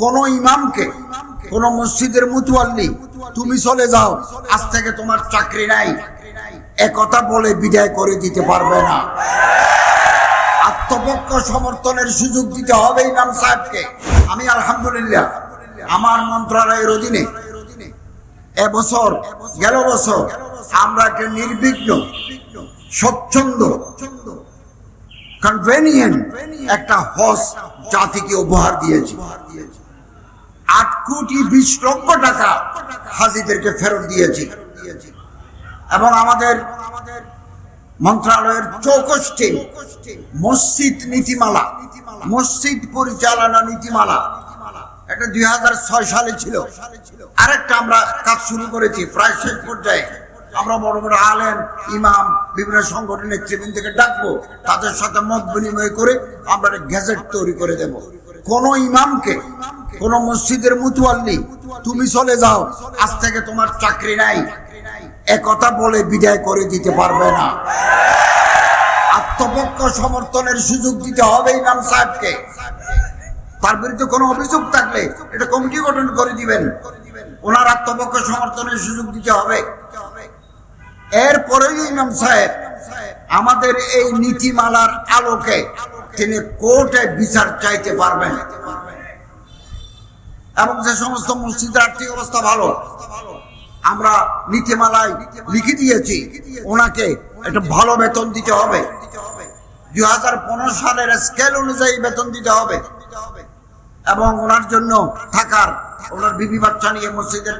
কোন ইমামকে, কোন মসজিদের মুতুয়াল্লি তুমি চলে যাও, আজ থেকে তোমার চাকরি নাই। একথা বলে বিদায় করে দিতে পারবে না। আত্মপক্ষ সমর্থনের সুযোগ দিতে হবে ইমাম সাহেবকে। আমি আলহামদুলিল্লাহ, আমার মন্ত্রণালয়ের অধীনে এবছর, গেল বছর আমরা একটা নির্বিঘ্ন, স্বচ্ছন্দ কনভেনিয়েন্ট একটা হস জাতিকে উপহার দিয়েছি। আট কোটি বিশ লক্ষ টাকা হাজিদেরকে ফেরত দিয়েছি। এবং আমাদের মন্ত্রণালয়ের চৌকস টিম মসজিদ নীতিমালা, মসজিদ পরিচালনা নীতিমালা, এটা দুই হাজার ছয় সালে ছিল। আরেকটা আমরা কাজ শুরু করেছি, প্রায় শেষ পর্যায়ে। আমরা বড় বড় আলেন ইমাম, বিভিন্ন সংগঠনের নেতৃবৃন্দকে ডাকবো, তাদের সাথে মত বিনিময় করে আমরা গ্যাজেট তৈরি করে দেব। কোন ইমামকে, কোন মসজিদের মুতুয়াল্লি, তুমি চলে যাও, আজ থেকে তোমার চাকরি নাই। একথা বলে বিদায় করে দিতে পারবে না। আত্মপক্ষ সমর্থনের সুযোগ দিতে হবে ইমাম সাহেবকে। তার বিরুদ্ধে কোনো অভিযোগ থাকলে এটা কমিটি গঠন করে দিবেন। ওনার আত্মপক্ষ সমর্থনের সুযোগ দিতে হবে। এরপরেই ইমাম সাহেব আমাদের এই নীতিমালার আলোকে তিনি কোর্টে বিচার চাইতে পারবেন। এবং যে সমস্ত মসজিদের আর্থিক অবস্থা ভালো, আমরা নীতিমালায় লিখে দিয়েছি, ওনাকে একটা ভালো বেতন দিতে হবে। দুই হাজার পনেরো সালের স্কেল অনুযায়ী বেতন দিতে হবে। এবং ওনার জন্য থাকার, ওনার বিবি বাচ্চা নিয়ে মসজিদের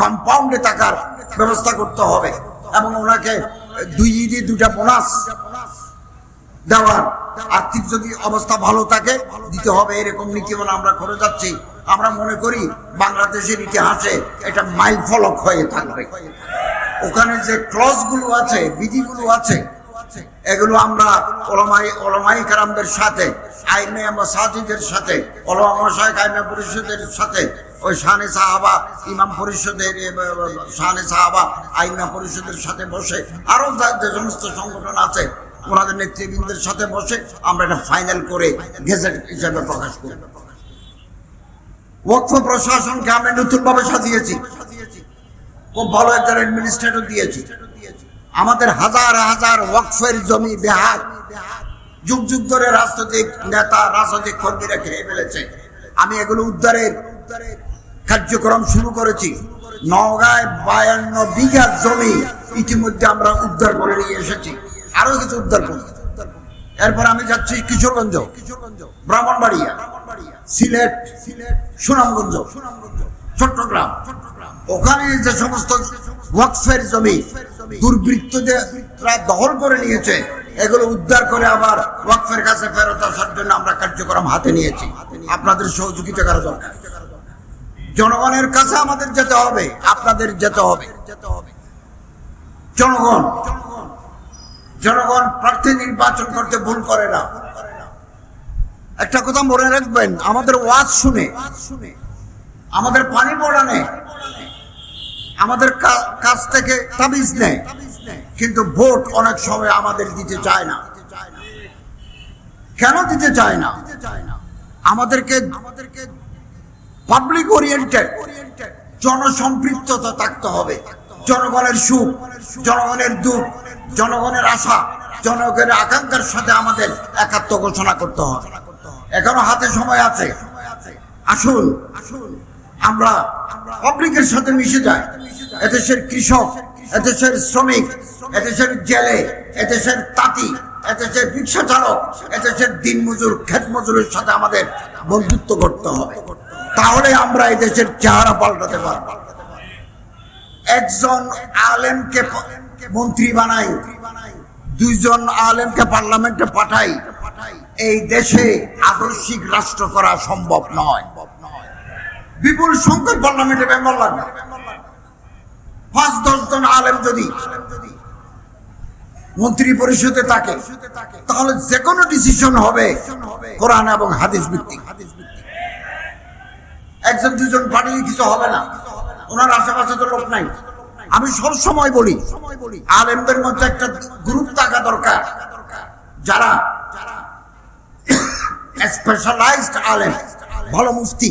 কম্পাউন্ডে থাকার ব্যবস্থা করতে হবে। এবং ওনাকে দুই ঈদে দুটা বোনাস দেওয়ার। আর্থিক যদি অবস্থা ভালো থাকে দিতে হবে এরকম নীতিমালা আমরা করে যাচ্ছি। আমরা মনে করি বাংলাদেশের ইতিহাসে এটা মাইল ফলক হয়ে থাকবে। ওখানে যে ক্লসগুলো আছে বিধিগুলো আছে এগুলো আমরা ওলামাই ওলামাই কারামদের সাথে আইনে মাসাজিদের সাথে ওলামা মশাইক আইনে পরিষদের সাথে ওই শানে সাহাবা ইমাম পরিষদের ব, সাহাবা আইনা পরিষদের সাথে বসে আরও যে সমস্ত সংগঠন আছে ওনাদের নেতৃবৃন্দের সাথে বসে আমরা এটা ফাইনাল করে গেজেট হিসেবে প্রকাশ করব ওয়াকফ প্রশাসনকে আমরা নতুন ভাবে সাজিয়েছি। খুব ভালো একজন অ্যাডমিনিস্ট্রেটর দিয়েছি। আমাদের হাজার হাজার ওয়াকফের জমি বেহার যুগ যুগ ধরে রাজনৈতিক নেতা, রাজনৈতিক কর্মীরা খেয়ে ফেলেছে। আমি এগুলো উদ্ধারের কার্যক্রম শুরু করেছি। নওগাঁয় বায়ান্ন বিঘা জমি ইতিমধ্যে আমরা উদ্ধার করে নিয়ে এসেছি। আরও কিছু উদ্ধার করি এরপর আমি যাচ্ছি কিশোরগঞ্জ কিশোরগঞ্জ ব্রাহ্মণবাড়িয়া, সিলেট সিলেট সুনামগঞ্জ সুনামগঞ্জ চট্টগ্রাম। ওখানে যে সমস্ত ওয়াকফের জমি দুর্বৃত্তরা দখল করে নিয়েছে, এগুলো উদ্ধার করে আবার ওয়াকফের কাছে ফেরত আসার জন্য আমরা কার্যক্রম হাতে নিয়েছি। আপনাদের সহযোগিতা করা দরকার। জনগণের কাছে আমাদের যেতে হবে, আপনাদের যেতে হবে যেতে হবে। জনগণ জনগণ প্রার্থী নির্বাচন করতে ভুল করে না। একটা কথা মনে রাখবেন, আমাদের ওয়াজ শুনে, আমাদের পানি পড়ানে, আমাদের কাছ থেকে তাবিজ নেয়, কিন্তু ভোট অনেক সময় আমাদের দিতে চায় না। কেন দিতে চায় না? আমাদেরকে আমাদেরকে পাবলিক ওরিয়েন্টেড জনসম্পৃক্ততা থাকতে হবে। জনগণের সুখ, জনগণের দুঃখ জনগণের আশা, জনগণের আকাঙ্ক্ষার সাথে আমাদের একাত্ম ঘোষণা করতে হবে। এখনও হাতে সময় আছে। আসুন, আমরা পাবলিকের সাথে মিশে যাই। এদেশের কৃষক, এদেশের শ্রমিক, এদেশের জেলে, এদেশের তাঁতি, এদেশের রিক্সা চালক, এদেশের দিন মজুর ক্ষেত মজুরের সাথে আমাদের বন্ধুত্ব করতে হবে। তাহলে আমরা এদেশের চেহারা পাল্টাতে পারব। একজন আলেমকে মন্ত্রী বানাই। দুইজন আলেমকে পার্লামেন্টে পাঠাই। এই দেশে আদর্শিক রাষ্ট্র করা সম্ভব নয়। বিপুল সংখ্যক পার্লামেন্টে মেম্বার লাগবে। পাঁচ, দশ জন আলেম যদি মন্ত্রী পরিষদে থাকে, তাহলে যে কোনো ডিসিশন হবে কোরআন এবং হাদিস ভিত্তিক। একজন, দুজন পাঠিয়ে কিছু হবে না। ওনার আশেপাশে তো লোক নাই। আমি সব সময় বলি, আলেমদের মধ্যে একটা গ্রুপ থাকা দরকার। যারা স্পেশালাইজড আলেম, ভালো মুফতি,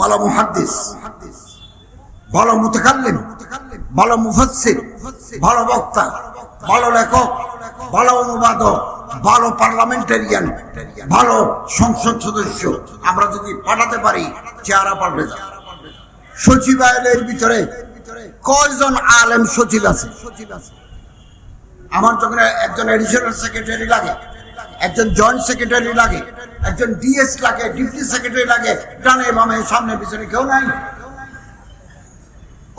ভালো মুহাদ্দিস, ভালো মুতাকাল্লিম, ভালো মুফাসসির, ভালো বক্তা, ভালো লেখক, ভালো অনুবাদক, ভালো পার্লামেন্টারিয়ান, ভালো সংসদ সদস্য, আমরা যদি পাঠাতে পারি, চেহারা পাল্টে যাবে। সচিবালয়ের ভিতরে কয়জন আলেম সচিব আছে? আমার যখন একজন এডিশনাল সেক্রেটারি লাগে, একজন জয়েন্ট সেক্রেটারি লাগে, একজন ডিএস লাগে ডিপটি সেক্রেটারি লাগে, ডানে বামে, সামনে পিছনে কেউ নাই।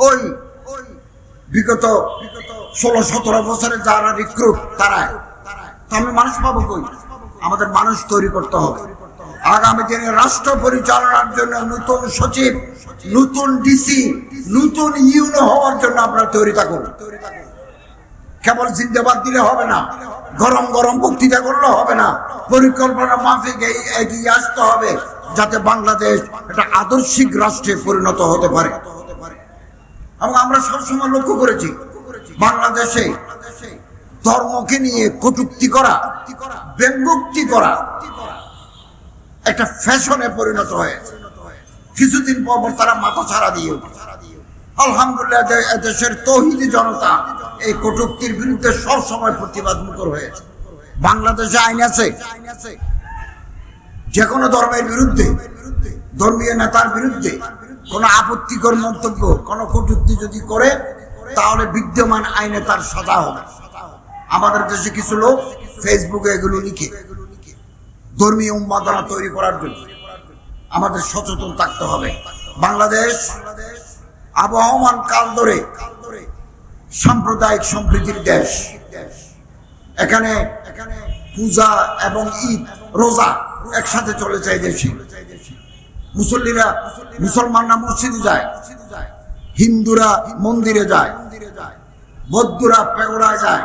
ওই, বিগত ষোলো সতেরো বছরে যারা রিক্রুট তারা তো আমি মানুষ পাবো কই? আমাদের মানুষ তৈরি করতে হবে। আগামী দিনে রাষ্ট্র পরিচালনার জন্য নতুন সচিব, নতুন ডিসি নতুন ইউনো হওয়ার জন্য আপনারা তৈরি থাকুন। কেবল জিন্দাবাদ দিলে হবে না, গরম গরম বক্তৃতা করলে হবে না, পরিকল্পনা মাফিক এগিয়ে আসতে হবে যাতে বাংলাদেশ একটা আদর্শিক রাষ্ট্রে পরিণত হতে পারে। এবং আমরা সবসময় লক্ষ্য করেছি, বাংলাদেশে ধর্মকে নিয়ে কটুক্তি করা, ব্যঙ্গোক্তি করা একটা ফ্যাশনে পরিণত হয়েছে। কিছুদিন পর তারা মাথা ছাড়া দিয়ে আলহামদুলিল্লাহ দেশের তৌহিদি জনতা এই কটুক্তির বিরুদ্ধে সব সময় প্রতিবাদ মুখর হয়েছে। বাংলাদেশে আইন আছে। যে কোনো ধর্মের বিরুদ্ধে, ধর্মীয় নেতার বিরুদ্ধে কোনো আপত্তিকর মন্তব্য, কোনো কটূক্তি যদি করে, তাহলে বিদ্যমান আইনে তার সাজা হবে। আমাদের দেশে কিছু লোক ফেসবুকে এগুলো লিখে ধর্মীয় উন্মাদনা তৈরি করার জন্য আমাদের সচেতন থাকতে হবে। বাংলাদেশ আবহমান কাল ধরে সাম্প্রদায়িক সম্প্রীতির দেশ। এখানে এখানে পূজা এবং ঈদ, রোজা একসাথে চলেছে এই দেশে। মুসল্লিরা মুসলমানরা মসজিদে যায়, হিন্দুরা মন্দিরে যায়, বৌদ্ধরা পেগোড়ায় যায়,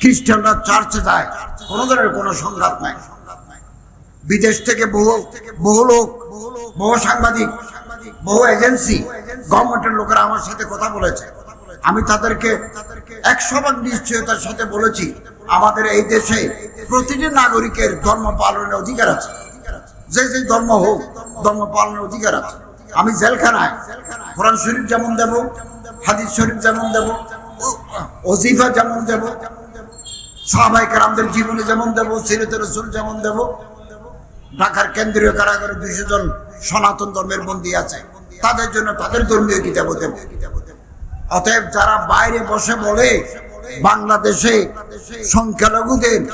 খ্রিস্টানরা চার্চে যায়। কোনো ধরনের কোনো সংঘাত নাই। বিদেশ থেকে বহু বহু লোক, বহু সাংবাদিক, বহু এজেন্সি, গভর্নমেন্টের লোকেরা আমার সাথে কথা বলেছে। আমি তাদেরকে একশো ভাগ নিশ্চয়তার সাথে বলেছি, আমাদের এই দেশে প্রতিটি নাগরিকের ধর্ম পালনের অধিকার আছে। যে যে ধর্ম হোক, ধর্ম পালনের অধিকার আছে। আমি জেলখানায় কোরআন শরীফ যেমন দেব, হাদিস শরীফ যেমন দেব অজিফা যেমন দেব সাহাবাহিক আমাদের জীবনে যেমন দেব, সিরত রসুল যেমন দেব ঢাকার কেন্দ্রীয় কারাগারে দুইশো জন সনাতন ধর্মের বন্দী আছে। তাদের জন্য তাদের ধর্মীয় কিতাব দেব অতএব যারা বাইরে বসে বলে, বাংলাদেশে সংখ্যালঘুদের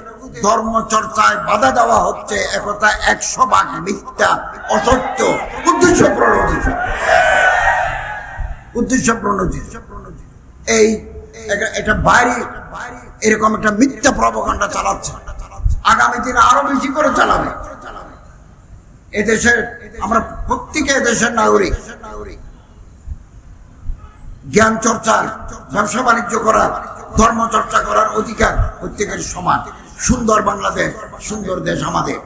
ধর্ম চর্চায় বাধা দেওয়া হচ্ছে, একথা একশো ভাগ মিথ্যা, অসত্য উদ্দেশ্য প্রণোদিত উদ্দেশ্য প্রণোদিত এই এটা- বাইরে এরকম একটা মিথ্যা প্রবকাণ্ডা চালাচ্ছে। আগামী দিনে আরও বেশি করে চালাবে। এদেশের আমরা প্রত্যেকে এদেশের নাগরিক। জ্ঞান চর্চার, ব্যবসা বাণিজ্য করার, ধর্ম চর্চা করার অধিকার প্রত্যেকের সমান। সুন্দর বাংলাদেশ, সুন্দর দেশ আমাদের।